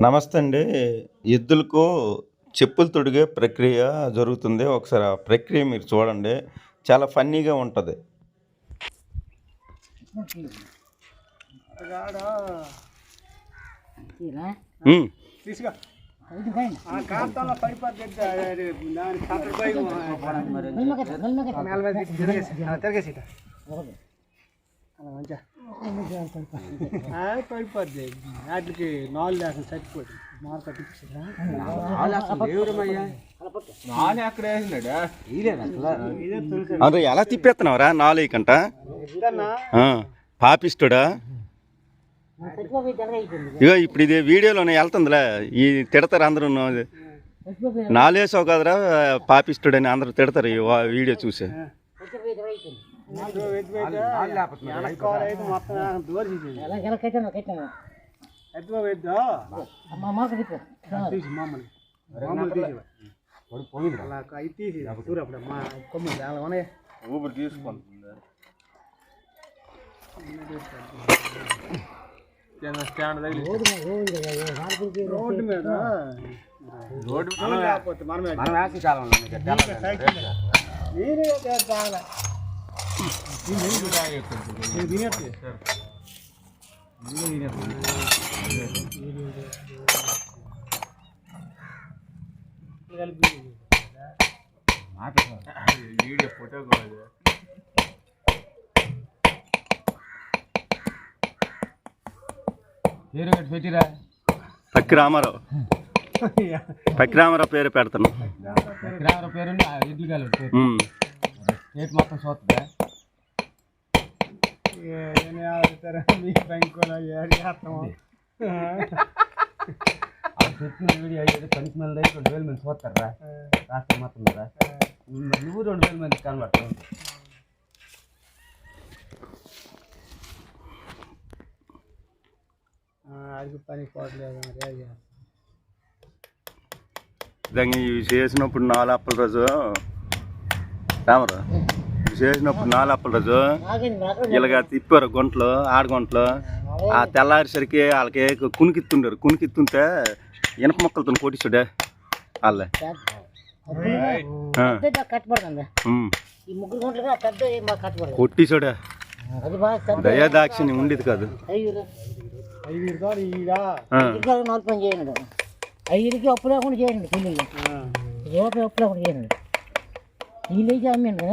నమస్తే అండి. ఎద్దులకు చెప్పులు తొడిగే ప్రక్రియ జరుగుతుంది. ఒకసారి ఆ ప్రక్రియ మీరు చూడండి. చాలా ఫన్నీగా ఉంటుంది. మంచిగా. పడిపోద్ది వాటికి నాలుగు లేకుండా చచ్చిపోతుంది మారు కట్టించారా ఎలా తిప్పేస్తున్నావురా నాలుగు కంట. పాపిస్తుడా ఇగో ఇప్పుడు ఇది వీడియోలోనే వెళ్తుందిలే. ఈ తిడతారు అందరూ. నాలేసావు కదరా పాపిస్తుడని అందరూ తిడతారు వీడియో చూసే. వెనకాలైతే మొత్తం దూరం ఎత్తుకో వెద్దా తీసి మామూలు మామూలు తీసి అలా అవి తీసి చూడు అప్పుడు మా కొమ్మ చాలా ఉన్నాయి ఊపిరి తీసుకుంటుంది రోడ్డు మీద రోడ్డు లేకపోతే మనమే నేనే చేస్తాను నేను తినేట్టు కలిపి పక్కి రామారావు పక్కి రామారావు పేరు పెడతాను ఉమ్. మొత్తం చూస్తుందా ఏం ఆడుతారా మీ బ్యాంకులో ఏడు చేస్తాము చెప్పిన వీడియో అయితే పనికి మంది అయితే రెండు వేల మంది చూస్తారా రాష్ట్రం మొత్తం మీద నువ్వు రెండు వేల మంది కనబడతావు అది పని పోవట్లేదు మరి ఏం చేస్తాం నిజంగా ఇవి చేసినప్పుడు నాలప్పల రోజు రామరావు ఇవి చేసినప్పుడు నాలప్పల రోజు ఇలాగ తిప్పారు గుంటలు ఆడగుంటలు ఆ తెల్లారేసరికి వాళ్ళకి కునికిత్తుండారు కునికిత్తుంటే ఇనప మొక్కలతో కొట్టించుడే వాళ్ళే ఆ. కట్టబడుతుంది ఉమ్. ఈ ముగ్గురు గుంటలుగా పెద్ద మాకు కట్టబడదు కొట్టించుడే అది బాగా పెద్ద దయాదాక్షిణి ఉండేది కాదు ఐదు ఐదు రూపాయలు ఈడా ఆ. ఇంకా నాలుగు పని చేయండి ఐదుకి అప్పు లేకుండా చేయండి పెళ్ళిళ్ళు రూపాయి అప్పు లేకుండా చేయండి వీళ్ళు అయితే అమ్మిండు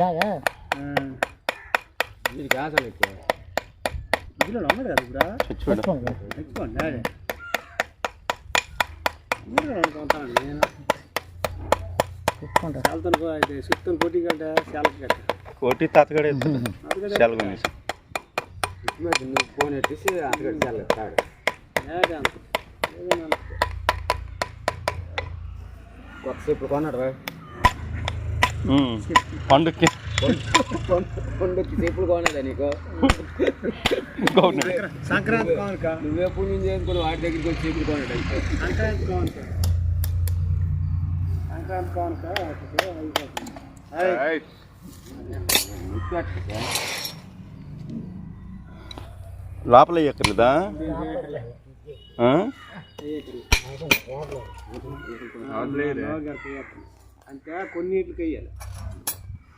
దాగా వీడికి ఆశలు ఎక్కువ ఇందులో అమ్మడు కదా ఇప్పుడు చచ్చిపోయాడు తెచ్చుకోండి డాడీ మీరు అనుకుంటాను నేను తెచ్చుకుంటారు చాలతో అయితే సుత్తలు కొట్టి గడ్డ చాలకి గడ్డ కొట్టి తాతగాడే సెలవు అనేసి. నువ్వు ఫోన్ ఎట్టేసి అతగడు చల్లాడు కొత్తసేపు కొన్నాడు పండుగకి కొండొచ్చి చెప్పులు కొనదా నీకు. సంక్రాంతి కానుక. నువ్వు ఎప్పుడు నుంచి చేసుకుని వాటి దగ్గరికి వచ్చి చెప్పులు అయితే. సంక్రాంతి కానుక. సంక్రాంతి కానుక లోపల ఎక్కర్లేదా ఆ? అంటే కొన్నిటికి వేయాలి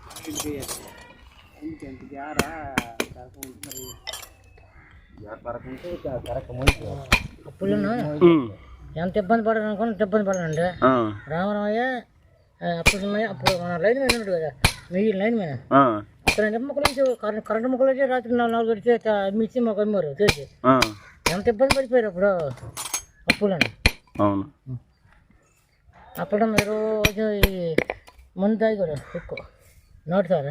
కొన్నిటికి వేయాలి ఇంకెంత జారా అప్పులు. ఎంత ఇబ్బంది పడదు అనుకుని ఎంత ఇబ్బంది పడనండి. ఆ. రామరామయ్య ఆ, అప్పుడు అప్పుడు మన లైన్ మీద ఉన్నాడు కదా మీ లైన్ మీద ఎంత మొక్కలు వేసి కరెంట్ కరెంట్ మొక్కలు వచ్చి రాత్రి నాలుగు నాలుగు గడిచి మిర్చి మాకు అమ్మారు తెలిసి ఆ. ఎంత ఇబ్బంది పడిపోయారు అప్పుడు? అప్పులని అవును. అప్పుడు మీరు రోజు ఈ మందు తాగి కూడా ఎక్కువ. నోటి సార్.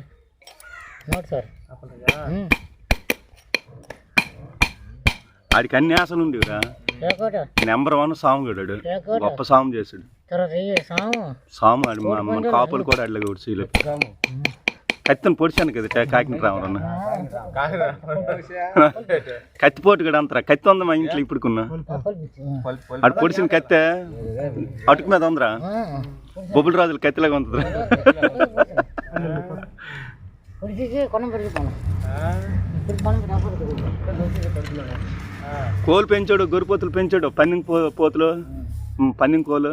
నోటి సార్. ఆడికి అన్ని ఆశలు ఉండేవిరా. నెంబర్ వన్ సాము గడాడు లేకోట. గొప్ప సాము చేసాడు తర్వాత ఈ సాము? సాము ఆడి మా- మన కాపులు కూడా అడ్లగా ఉడిసీలు కత్తిని పొడిచాను కదా కాకిన రామరన్న కత్తిపోటు కూడా అంతరా. కత్తి ఉంది మా ఇంట్లో ఇప్పుడుకున్నా అటు పొడిచిన కత్తె అటుకు మీద ఉందిరా? బొబ్బుల రాజుల కత్తిలాగా ఉంటుందిరా డబ్బులు కోలు పెంచాడు గొర్రెపోతులు పెంచాడు పందింగ్ పో పోతులు పందింగ్ కోలు.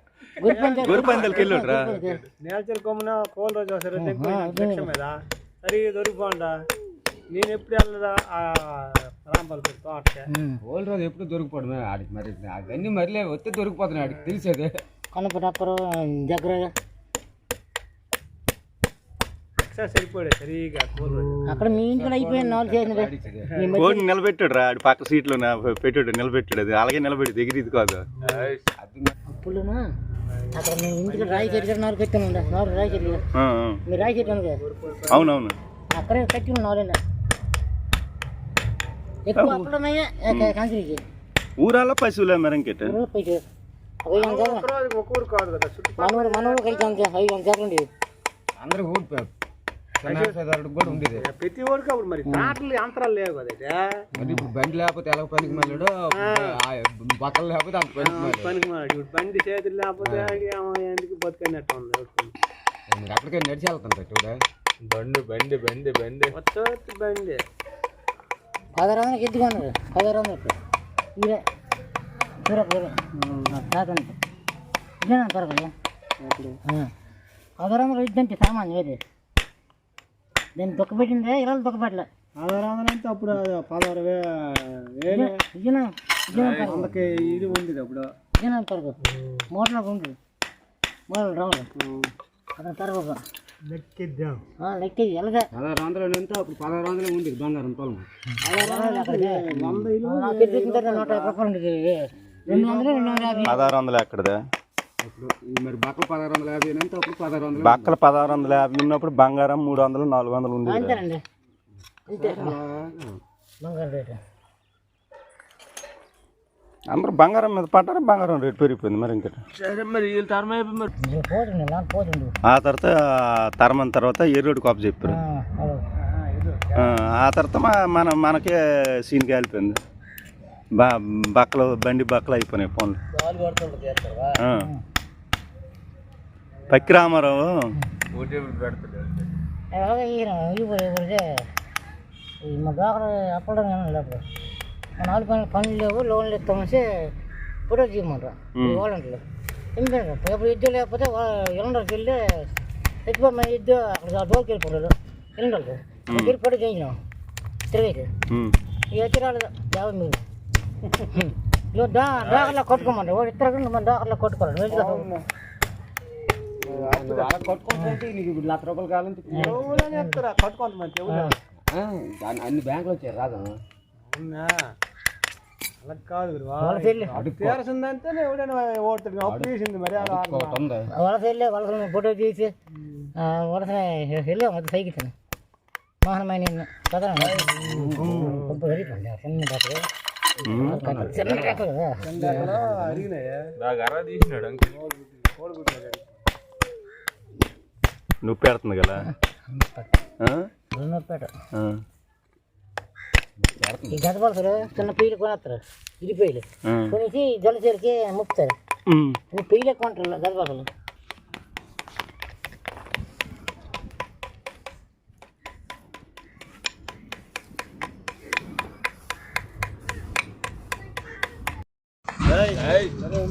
రా నేచర్ కొమ్మున కోల్ రోజు ఒకసారి లక్ష్యం మీద. సరే దొరికిపోండా నేను ఎప్పుడు వెళ్ళదా ఆ తోటకే. ఓల్ రోజు ఎప్పుడు దొరికిపోవడమే ఆడికి మరి. అవన్నీ మరిలే వస్తే దొరికిపోతున్నాయి ఆడికి తెలిసేదే. దగ్గర సరిగా కోల్ రోజు. అక్కడ మీ ఇంట్లో అయిపోయింది నాలుగు మధ్య కోడిని నిలబెట్టాడు రా పక్క సీట్లో నా- పెట్టాడు నిలబెట్టాడు. అది అలాగే నిలబెట్టి ఎగిరిది కాదు అది అప్పుడునా? అక్కడ మీ ఇంటికి రాయి చెట్టు నాలుగు కట్టాను నాలుగు రాయి చెట్లు ఆ, ఆ. మీ రాయి చెట్టు ఉంది కదా అవునవును అక్కడే కట్టి నాలుగు ఎక్కువ అప్పుడున్నాయే కంకిరికి ఊరాల పశువులే మరి ఇంకేట పోయి ఐదు వందలు ఒక రోజు ఒక ఊరు కాదు కదా చుట్టూ మనూరు మనూరు కలిసి అంతే ఐదు వందలు ఉండేది అందరూ ఊడిపోయారు కూడా ఉండేది. ప్రతి ఊరికి అప్పుడు మరి తాటలు యంత్రాలు లేవు కదా. మరి ఇప్పుడు బండి లేకపోతే ఎలా పనికి మళ్ళాడు? బట్టలు లేకపోతే అంత పనికి పనికి. ఇప్పుడు బండి చేతులు లేకపోతే ఎందుకు బతికన్నట్టు ఉంది. మీరు అక్కడికి నడిచి వెళ్తాను కూడా బండి బండి బండి బండి. మొత్తం బండి. పదహారు వందలకి ఎత్తుకున్నారు పదహారు వందలు ఇదే. పూర తాతండి ఇదేనా పరగదు పదహారు వందలు ఇద్దంటే సామాన్ ఏది? నేను దొక్కబెట్టిందే ఇరవై దొక్కబెట్టలే పదహారు వందలు అంటే అప్పుడు పదహారు వే వేలు ఇదేనా ఇదేనా పరగదు వందకి ఇది ఉండేది అప్పుడు ఇదేనా పరగదు మోటార్లో ఉంటుంది మోటార్ రావాలి అతను తరగదు లెక్కిద్దాం లెక్కేది ఎలాగే పదహారు వందలు అంటే అప్పుడు పదహారు వందలు ఉండేది బంగారం పొలం వంద ఇల్లు నాకు తెలిసిన తర్వాత నూట యాభై రూపాయలు ఉండేది రెండు వందలు రెండు వందల యాభై పదహారు వందలు ఎక్కడదే అప్పుడు ఈ మరి బట్టలు పదహారు వందల యాభై అంటే అప్పుడు పదహారు వందలు బక్కల పదహారు వందల యాభై ఉన్నప్పుడు బంగారం మూడు వందలు నాలుగు వందలు ఉండేది అంతేనండి. అంతే. బంగారు రేటు. అందరూ బంగారం మీద పడ్డారు? బంగారం రేటు పెరిగిపోయింది మరి పోతుండు ఆ తర్వాత తరమని తర్వాత ఎర్రోడు కాపు చెప్పారు. ఆ, ఆ తర్వాత మన మనకే సీన్ కాలిపోయింది. బా బక్కలు బండి బక్కలు అయిపోయినాయి ఫోన్లు ఆ. పక్కి రామారావు అలాగే ఈయన ఇప్పుడు ఇప్పుడు ఈ మా డాక్టర్ అప్పడం లేకపోతే మా నాలుగు పనులు పనులు లేవు లోన్లు ఇస్తామని ఫోటో తీయమంటారు వాలంటీర్లు ఎందుకంటే ఇప్పుడు ఇద్దరు లేకపోతే ఎలండర్కి వెళ్ళి ఎక్కువ మన ఇద్దరు అక్కడ డోర్కి వెళ్ళిపోతారు ఎలండర్కి వెళ్ళి ఫోటో చేయించినాం తిరిగి ఉమ్. ఇక వచ్చి రాలేదు యాభై మీరు ఇక డా డాకర్లో కొట్టుకోమంటారు వాడు ఇద్దరు మన డాకర్లో కొట్టుకోవాలి? అలా కొట్టుకుంటే నీకు లక్ష రూపాయలు కావాలంటే కట్టుకోండి మరి అన్ని బ్యాంకులు వచ్చాయి రాదా అవునా అలా కాదు గురు. వాళ్ళ చెల్లి అడుక్కో తీరసిందంటే ఎవడైనా అప్పు మరి ఉంది వలస వెళ్ళి వలస ఫోటో తీసి వలస వెళ్ళి మొత్తం సైకిల్ మోహనమైన వెళ్ళిపోండి చిన్న డాక్టర్ నువ్వు పెడుతుంది కదా. ఈ గత వలసలు చిన్న పీలు కొనేస్తారు ఇది పీలు. కొనేసి జలచేరికి ముప్పుతారు పీలు ఎక్కువ అంటారు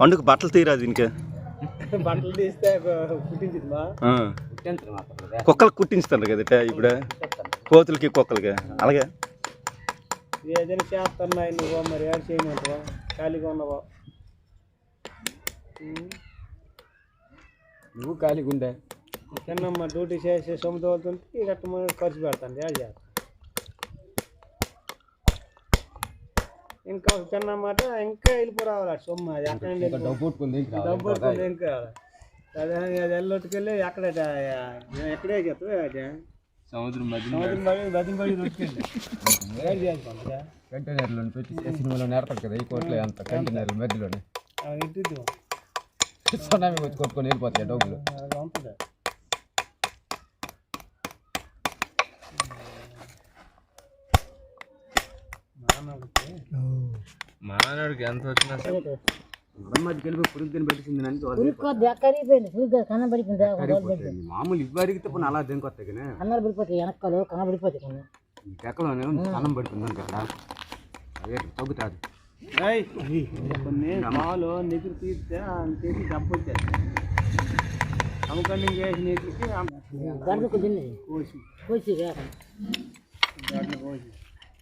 పండుగ బట్టలు తీరా దీనికి. బట్టలు తీస్తే మాత్రం. కుక్కలకు కుట్టించుతారు కదా ఇప్పుడు కోతులకి కుక్కలకి. అలాగే? ఏదైనా చేస్తున్నాయి నువ్వు మరి ఏడు చేయమంటావా? ఖాళీగా ఉన్నావా. నువ్వు ఖాళీగా ఉండే చిన్నమ్మ డ్యూటీ చేసి సొమ్ము తోలుతుంటే మనం ఖర్చు పెడతాను ఏడు చేస్తాను ఇంకా చిన్నమాట ఇంకా వెళ్ళిపోరావాలి సొమ్ము అది. ఎక్కడ నుండి ఇంకా అదే అది ఎల్లొట్టుకెళ్ళి ఎక్కడ ఎక్కడే చెప్తావే అది సముద్రం కంటైనర్లో సినిమాలో నేరతాడు కదా ఈ కోట్లో అంత కంటైనర్ల మధ్యలోనే. ఇంటిద్దు సునామీ వచ్చి కొట్టుకొని వెళ్ళిపోతాయి డబ్బులు. కన్నం పడిపోయింది పడిపోయింది మామూలు ఇవి అరిగితే పోనీ అలా దేనికొస్తాయి కానీ కన్నాలు పడిపోతాయి వెనకాలు కన్న పడిపోతాయి కన్నా ఈ టెక్కలోనే అన్నం పడుతుంది కదా అదే తగ్గుతుంది ఏయ్, కొన్ని పాలు నిధులు తీస్తే తీసి డబ్బు వచ్చేది అమ్మకండి చేసి నీటికి గంటకు కొద్దింది కోసి కోసి దాంట్లో కోసి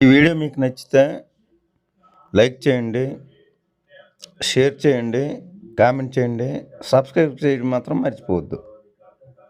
ఈ వీడియో మీకు నచ్చితే లైక్ చేయండి షేర్ చేయండి కామెంట్ చేయండి సబ్స్క్రైబ్ చేయడం మాత్రం మర్చిపోవద్దు.